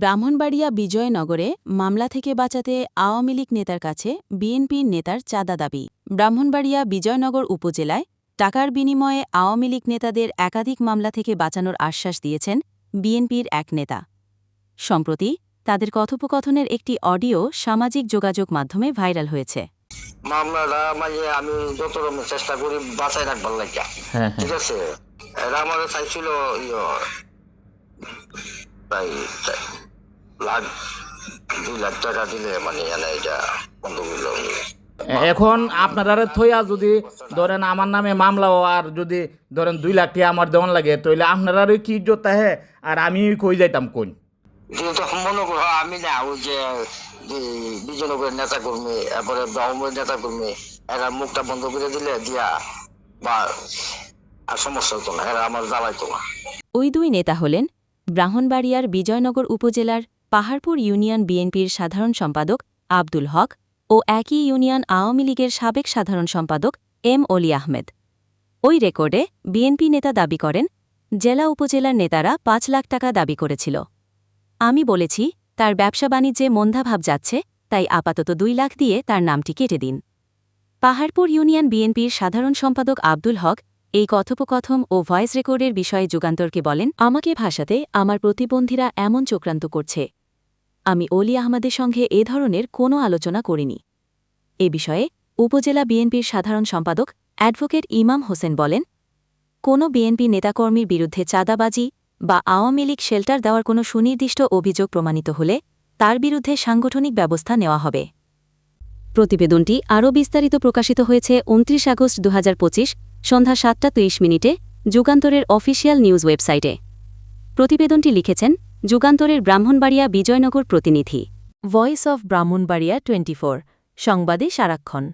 ব্রাহ্মণবাড়িয়া বিজয়নগরে মামলা থেকে বাঁচাতে আওয়ামী লীগ নেতার কাছে বিএনপির নেতার চাঁদা দাবি। ব্রাহ্মণবাড়িয়া বিজয়নগর উপজেলায় টাকার বিনিময়ে আওয়ামী লীগ নেতাদের একাধিক মামলা থেকে বাঁচানোর আশ্বাস দিয়েছেন বিএনপির এক নেতা। সম্প্রতি তাদের কথোপকথনের একটি অডিও সামাজিক যোগাযোগ মাধ্যমে ভাইরাল হয়েছে। মামলাটা মানে আমি যত রকমের চেষ্টা করি বাঁচাই রাখবার লাগিয়া হ্যাঁ ঠিক হ্যাঁ আছে? এরা চাইছিল ইয়ে লাখ দুই লাখ টাকা দিলে মানে এটা বন্ধ করল এখন আপনারা থইয়া যদি ধরেন আমার নামে মামলাও আর যদি ধরেন দুই লাখ টাকা আমার দেওয়ান লাগে তাহলে আপনারারও কি ইজ্জত হে আর আমি কই যাইতাম কোন মনে করো আমি না ওই যে বিজয়নগরের নেতা কর্মী এরপরে ব্রাহ্মণের নেতা কর্মী এরা মুখটা বন্ধ করে দিলে দিয়া বা আর সমস্যা হতো না এরা আমার জ্বালাইতো না। ওই দুই নেতা হলেন ব্রাহ্মণবাড়িয়ার বিজয়নগর উপজেলার পাহাড়পুর ইউনিয়ন বিএনপির সাধারণ সম্পাদক আব্দুল হক ও একই ইউনিয়ন আওয়ামী লীগের সাবেক সাধারণ সম্পাদক এম অলি আহমেদ। ওই রেকর্ডে বিএনপি নেতা দাবি করেন, জেলা উপজেলার নেতারা পাঁচ লাখ টাকা দাবি করেছিল। আমি বলেছি, তার ব্যবসা বাণিজ্যে মন্দাভাব যাচ্ছে, তাই আপাতত দুই লাখ দিয়ে তার নামটি কেটে দিন। পাহাড়পুর ইউনিয়ন বিএনপির সাধারণ সম্পাদক আব্দুল হক এই কথোপকথন ও ভয়েস রেকর্ডের বিষয়ে যুগান্তরকে বলেন, আমাকে ভাষাতে আমার প্রতিবন্ধীরা এমন চক্রান্ত করছে আমি অলি আহমদের সঙ্গে এ ধরনের কোনো আলোচনা করিনি। এ বিষয়ে উপজেলা বিএনপির সাধারণ সম্পাদক অ্যাডভোকেট ইমাম হোসেন বলেন, কোনো বিএনপি নেতাকর্মীর বিরুদ্ধে চাঁদাবাজি বা আওয়ামী লীগ শেল্টার দেওয়ার কোনো সুনির্দিষ্ট অভিযোগ প্রমাণিত হলে তার বিরুদ্ধে সাংগঠনিক ব্যবস্থা নেওয়া হবে। প্রতিবেদনটি আরও বিস্তারিত প্রকাশিত হয়েছে উনত্রিশ আগস্ট দু হাজার পঁচিশ সন্ধ্যা সাতটা তেইশ মিনিটে, যুগান্তরের অফিসিয়াল নিউজ ওয়েবসাইটে। প্রতিবেদনটি লিখেছেন যুগান্তরের ব্রাহ্মণবাড়িয়া বিজয়নগর প্রতিনিধি। ভয়েস অব ব্রাহ্মণবাড়িয়া টোয়েন্টি সংবাদে সারাক্ষণ।